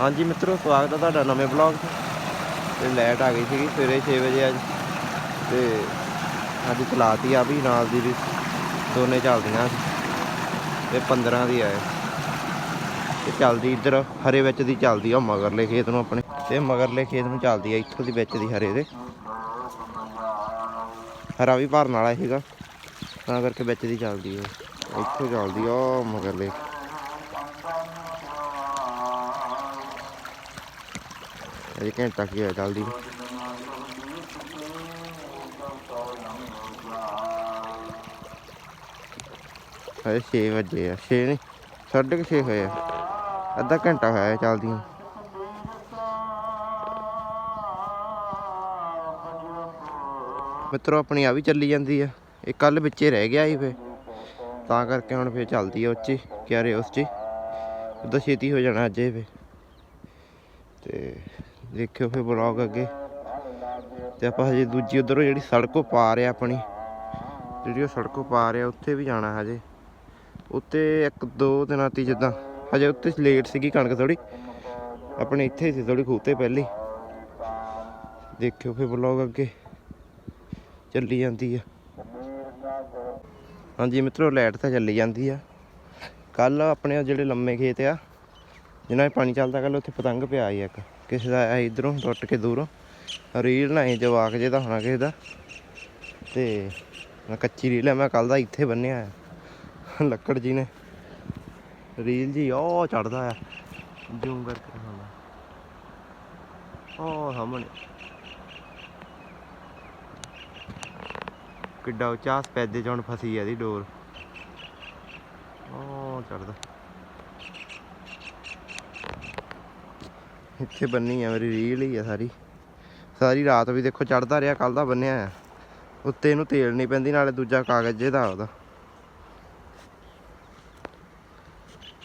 ਹਾਂਜੀ ਮਿੱਤਰੋ, ਸਵਾਗਤ ਹੈ ਤੁਹਾਡਾ ਨਵੇਂ ਬਲੌਗ 'ਚ ਤੇ ਲਾਈਟ ਆ ਗਈ ਸੀਗੀ, ਸਵੇਰੇ 6 ਵਜੇ ਅੱਜ। ਤੇ ਅੱਜ ਚਲਾਤੀ ਆ ਵੀ, ਨਾਲ ਦੀ ਵੀ ਦੋਨੇ ਚੱਲਦੀਆਂ ਸੀ। ਤੇ 15 ਦੀ ਆਏ। ਤੇ ਚੱਲਦੀ ਇੱਧਰ, ਹਰੇ ਵਿੱਚ ਦੀ ਚੱਲਦੀ ਆ ਮਗਰਲੇ ਖੇਤ ਨੂੰ ਆਪਣੇ। ਤੇ ਮਗਰਲੇ ਖੇਤ ਨੂੰ ਚੱਲਦੀ ਆ, ਇੱਥੋਂ ਦੀ ਵਿੱਚ ਦੀ ਹਰੇ ਦੇ। ਹਰਾ ਵੀ ਭਰਨ ਵਾਲਾ ਸੀਗਾ। ਤਾਂ ਕਰਕੇ ਵਿੱਚ ਦੀ ਚੱਲਦੀ ਆ। ਇੱਥੋਂ ਚੱਲਦੀ ਆ, ਉਹ ਮਗਰਲੇ। ਅਜੇ ਘੰਟਾ ਕੀ ਹੋਇਆ ਚੱਲਦੀ ਨੂੰ। ਹਜੇ 6 ਵਜੇ ਆ 6 ਨਹੀਂ, ਸਾਢੇ ਕੁ ਛੇ ਹੋਏ ਆ। ਅੱਧਾ ਘੰਟਾ ਹੋਇਆ ਚੱਲਦੀ ਨੂੰ। ਮਿੱਤਰੋ, ਆਪਣੀ ਆ ਵੀ ਚੱਲੀ ਜਾਂਦੀ ਆ। ਇਹ ਕੱਲ ਵਿੱਚੇ ਰਹਿ ਗਿਆ ਸੀ ਫੇ ਤਾਂ ਕਰਕੇ ਹੁਣ ਫੇ ਚੱਲਦੀ ਆ ਉੱਚੀ ਕਿਆਰੇ ਉਸ 'ਚ ਉਦੋਂ ਛੇਤੀ ਹੋ ਜਾਣਾ ਅੱਜ ਇਹ ਫੇ ਤੇ ਦੇਖਿਓ ਫਿਰ ਬਲੌਗ ਅੱਗੇ। ਤੇ ਆਪਾਂ ਹਜੇ ਦੂਜੀ ਉਧਰੋਂ ਜਿਹੜੀ ਸੜਕੋਂ ਪਾ ਰਿਹਾ ਆਪਣੀ, ਜਿਹੜੀ ਉਹ ਸੜਕੋਂ ਪਾ ਰਿਹਾ ਉੱਥੇ ਵੀ ਜਾਣਾ ਹਜੇ। ਉੱਤੇ ਇੱਕ, ਦੋ ਦਿਨਾਂ ਤੀ ਜਿੱਦਾਂ। ਹਜੇ ਉੱਤੇ ਲੇਟ ਸੀਗੀ ਕਣਕ ਥੋੜੀ ਆਪਣੇ ਇੱਥੇ ਹੀ ਸੀ ਥੋੜੀ ਖੂਤੇ ਪਹਿਲੀ। ਦੇਖਿਓ ਫਿਰ ਬਲੌਗ ਅੱਗੇ। ਚੱਲੀ ਜਾਂਦੀ ਆ। ਹਾਂਜੀ ਮਿੱਤਰੋ, ਲਾਈਟ ਤਾਂ ਚੱਲੀ ਜਾਂਦੀ ਆ। ਕੱਲ ਆਪਣੇ ਜਿਹੜੇ ਲੰਮੇ ਖੇਤ ਆ, ਜਿਨ੍ਹਾਂ 'ਚ ਪਾਣੀ ਚੱਲਦਾ ਕੱਲ ਉੱਥੇ ਪਤੰਗ ਪਿਆ ਸੀ ਇੱਕ। ਕਿਸੇ ਦਾ ਆਇਆ ਇਧਰੋਂ ਟੁੱਟ ਕੇ ਦੂਰੋਂ। ਰੀਲ ਨਾ ਸੀ ਜਵਾਕ ਜੇ ਦਾ ਹੋਣਾ ਕਿਸੇ ਦਾ। ਤੇ ਮੈਂ ਕੱਚੀ ਰੀਲ ਆ, ਮੈਂ ਕੱਲ ਦਾ ਇੱਥੇ ਬੰਨਿਆ ਆ। ਲੱਕੜ ਜੀ ਨੇ। ਰੀਲ ਜੀ, ਉਹ ਚੜਦਾ ਆ। ਜ਼ੂਮ ਕਰਕੇ ਦਿਖਾਉਂਦਾ। ਉਹ ਸਾਹਮਣੇ। ਕਿੱਡਾ ਉੱਚਾ ਸਪੈਦੇ ਚ ਹੁਣ ਫਸੀ ਆ ਦੀ ਡੋਰ। ਉਹ ਚੜਦਾ ਇੱਥੇ ਬੰਨੀ ਆ ਮੇਰੀ ਰੀਲ ਹੀ ਆ ਸਾਰੀ। ਸਾਰੀ ਰਾਤ ਵੀ ਦੇਖੋ ਚੜਦਾ ਰਿਹਾ ਕੱਲ ਦਾ ਬੰਨਿਆ ਆ। ਉੱਤੇ ਇਹਨੂੰ ਤੇਲ ਨਹੀਂ ਪੈਂਦੀ, ਨਾਲੇ ਦੂਜਾ ਕਾਗਜ਼ ਜਿਹਦਾ ਉਹਦਾ।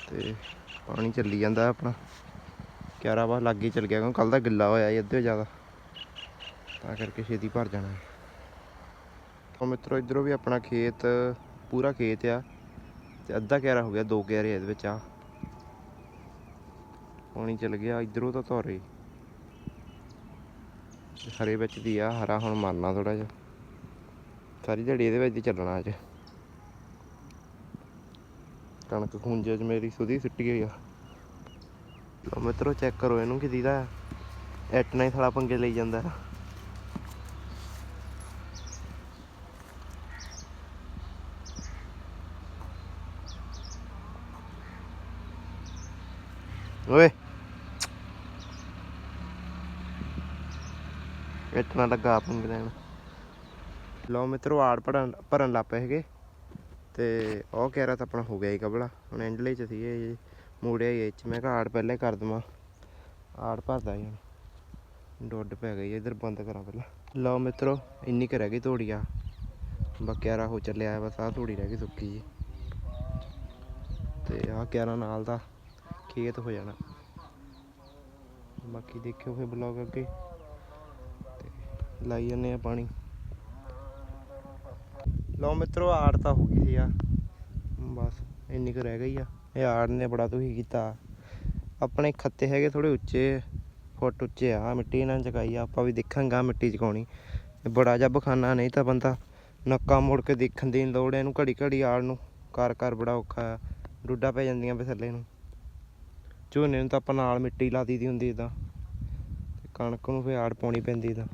ਤੇ ਪਾਣੀ ਚੱਲੀ ਜਾਂਦਾ ਆਪਣਾ। ਕਿਆਰਾ ਬਸ ਲੱਗੇ ਚੱਲ ਗਿਆ, ਕਿਉਂਕਿ ਕੱਲ ਦਾ ਗਿੱਲਾ ਹੋਇਆ ਸੀ ਅੱਧੇ ਜ਼ਿਆਦਾ। ਤਾਂ ਕਰਕੇ ਛੇਤੀ ਭਰ ਜਾਣਾ ਹੈ। ਉਹ ਮਿੱਤਰੋ, ਇਧਰੋਂ ਵੀ ਆਪਣਾ ਖੇਤ, ਪੂਰਾ ਖੇਤ ਆ। ਤੇ ਅੱਧਾ ਕਿਆਰਾ ਹੋ ਗਿਆ, ਦੋ ਕਿਆਰੇ ਇਹਦੇ ਵਿੱਚ ਆ। ਪਾਣੀ ਚਲ ਗਿਆ, ਇਧਰੋਂ ਤਾਂ ਧੋਰੇ। ਹਰੇ ਵਿੱਚ ਦੀ ਆ, ਹਰਾ ਹੁਣ ਮਰਨਾ ਥੋੜਾ ਜਿਹਾ। ਸਾਰੀ ਦਿਹਾੜੀ ਇਹਦੇ ਵਿੱਚ ਚੱਲਣਾ ਅੱਜ। ਕਣਕ ਖੁੰਝੇ ਚ ਮੇਰੀ ਸੁਧੀ ਸਿੱਟੀ ਹੋਈ ਆ। ਲਓ ਮਿੱਤਰੋ ਚੈੱਕ ਕਰੋ ਇਹਨੂੰ ਕੀ ਦੀਦਾ ਐਟਨਾ ਹੀ ਥੜਾ ਪੰਗੇ ਲਈ ਜਾਂਦਾ ਓਏ। ਇਤਨਾ ਲੱਗਾ ਪੰਗੇ ਲੈਣ। ਲਓ ਮਿੱਤਰੋ, ਆੜ ਭਰਨ ਭਰਨ ਲੱਗ ਪਏ ਹੈਗੇ ਤੇ ਉਹ ਕਹਿ ਰਿਹਾ ਤਾਂ ਆਪਣਾ ਹੋ ਗਿਆ ਹੀ ਕਬਲਾ। ਹੁਣ ਐਂਡਲੇ ਚ ਸੀ ਇਹ ਮੂੜਿਆ ਹੀ ਇਹ ਚ। ਮੈਂ ਕਿਹਾ ਆੜ ਪਹਿਲੇ ਕਰ ਦਵਾਂ। ਆੜ ਭਰਦਾ ਹੀ ਹੁਣ। ਡੁੱਡ ਪੈ ਗਈ ਇਧਰ ਬੰਦ ਕਰਾਂ ਪਹਿਲਾਂ। ਲਓ ਮਿੱਤਰੋ, ਇੰਨੀ ਕੁ ਰਹਿ ਗਈ ਤੋੜੀ ਆ। ਬਕਿਆਰਾ ਹੋ ਚੱਲਿਆ, ਬਸ ਆਹ ਤੋੜੀ ਰਹਿ ਗਈ ਸੁੱਕੀ ਜੀ। ਤੇ ਆਹ ਕਿਆਰਾ ਨਾਲ ਦਾ ਖੇਤ ਹੋ ਜਾਣਾ। ਬਾਕੀ ਦੇਖਿਓ ਫਿਰ ਬਲੌਗ ਅੱਗੇ। ਲਾਈ ਜਾਂਦੇ ਆ ਪਾਣੀ। ਲਓ ਮਿੱਤਰੋ, ਆੜ ਤਾਂ ਹੋ ਗਈ ਸੀ ਆ। ਬਸ, ਇੰਨੀ ਕੁ ਰਹਿ ਗਈ ਆ। ਇਹ ਆੜ ਨੇ ਬੜਾ ਤੁਸੀਂ ਕੀਤਾ। ਆਪਣੇ ਖੱਤੇ ਹੈਗੇ ਥੋੜੇ ਉੱਚੇ, ਫੁੱਟ ਉੱਚੇ ਆ। ਮਿੱਟੀ ਇਹਨਾਂ ਨੇ ਚਕਾਈ ਆ। ਆਪਾਂ ਵੀ ਦੇਖਾਂਗਾ ਮਿੱਟੀ ਚਕਾਉਣੀ ਬੜਾ ਜਿਹਾ ਬਖਾਨਾ ਨਹੀਂ ਤਾਂ ਬੰਦਾ ਨੱਕਾ ਮੋੜ ਕੇ ਦੇਖਣ ਦੀ ਲੋੜ ਇਹਨੂੰ ਘੜੀ ਘੜੀ ਆੜ ਨੂੰ ਕਰ ਕਰ ਬੜਾ ਔਖਾ ਆ। ਡੁੱਡਾ ਪੈ ਜਾਂਦੀਆਂ ਵੀ ਥੱਲੇ ਨੂੰ। ਝੋਨੇ ਨੂੰ ਤਾਂ ਆਪਾਂ ਨਾਲ ਮਿੱਟੀ ਲਾ ਦੀ ਹੁੰਦੀ ਇਦਾਂ ਤੇ। ਕਣਕ ਨੂੰ ਫੇ ਆੜ ਪਾਉਣੀ ਪੈਂਦੀ ਤਾਂ।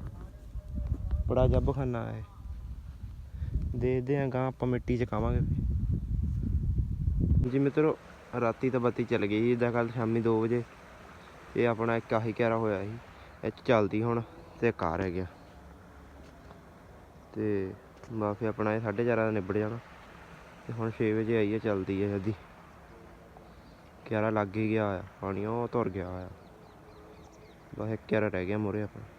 ਬੜਾ ਜੱਬ ਖਾਨਾ ਹੈ। ਦੇਖਦੇ ਆਂ ਗਾਂ ਆਪਾਂ ਮਿੱਟੀ ਚ ਕਾਵਾਂਗੇ ਜੀ ਮਿੱਤਰੋ, ਰਾਤੀ ਤਾਂ ਬੱਤੀ ਚੱਲ ਗਈ ਸੀ ਇਦਾਂ ਕੱਲ ਸ਼ਾਮੀ 2 ਵਜੇ। ਇਹ ਆਪਣਾ ਇੱਕ ਆਹੀ ਕਿਆਰਾ ਹੋਇਆ ਸੀ, ਇਹ ਚੱਲਦੀ ਹੁਣ ਤੇ ਇੱਕ ਆ ਰਹਿ ਗਿਆ ਤੇ ਬਾ ਆਪਣਾ ਇਹ 4:30 ਦਾ ਨਿਬੜ ਜਾਣਾ। ਤੇ ਹੁਣ 6 ਵਜੇ ਆਈ ਹੈ, ਚੱਲਦੀ ਹੈ ਅੱਧੀ ਕਿਆਰਾ ਲੱਗ ਹੀ ਗਿਆ ਆ ਪਾਣੀ ਉਹ ਤੁਰ ਗਿਆ ਆ ਬਸ ਇੱਕ ਕਿਆਰਾ ਰਹਿ ਗਿਆ ਮੋਰੇ ਆਪਣਾ।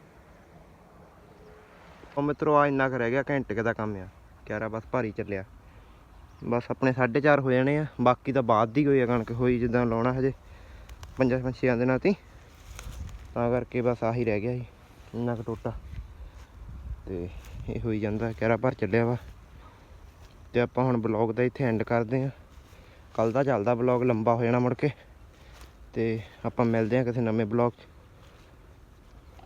ਉਹ ਮਿੱਤਰੋ ਆ ਇੰਨਾ ਕੁ ਰਹਿ ਗਿਆ, ਘੰਟੇ ਕੁ ਦਾ ਕੰਮ ਆ। ਕਿਆਰਾ ਬਸ ਭਾਰੀ ਚੱਲਿਆ। ਬਸ ਆਪਣੇ 4:30 ਹੋ ਜਾਣੇ ਆ, ਬਾਕੀ ਤਾਂ ਬਾਅਦ ਦੀ ਹੋਈ ਆ ਕਣਕ ਹੋਈ ਜਿੱਦਾਂ ਲਾਉਣਾ ਹਜੇ, ਪੰਜਾਂ ਪੰਛੀਆਂ ਦੇ ਨਾਲ ਤੀ। ਤਾਂ ਕਰਕੇ ਬਸ ਆਹੀ ਰਹਿ ਗਿਆ ਸੀ ਇੰਨਾ ਕੁ ਟੋਟਾ। ਤੇ ਇਹ ਹੋਈ ਜਾਂਦਾ ਕਿਆਰਾ ਭਰ ਚੱਲਿਆ ਵਾ। ਤੇ ਆਪਾਂ ਹੁਣ ਬਲੌਗ ਦਾ ਇੱਥੇ ਐਂਡ ਕਰਦੇ ਆ। ਕੱਲ ਦਾ ਚੱਲਦਾ ਬਲੌਗ ਲੰਬਾ ਹੋ ਜਾਣਾ ਮੁੜ ਕੇ। ਤੇ ਆਪਾਂ ਮਿਲਦੇ ਹਾਂ ਕਿਸੇ ਨਵੇਂ ਬਲੌਗ 'ਚ।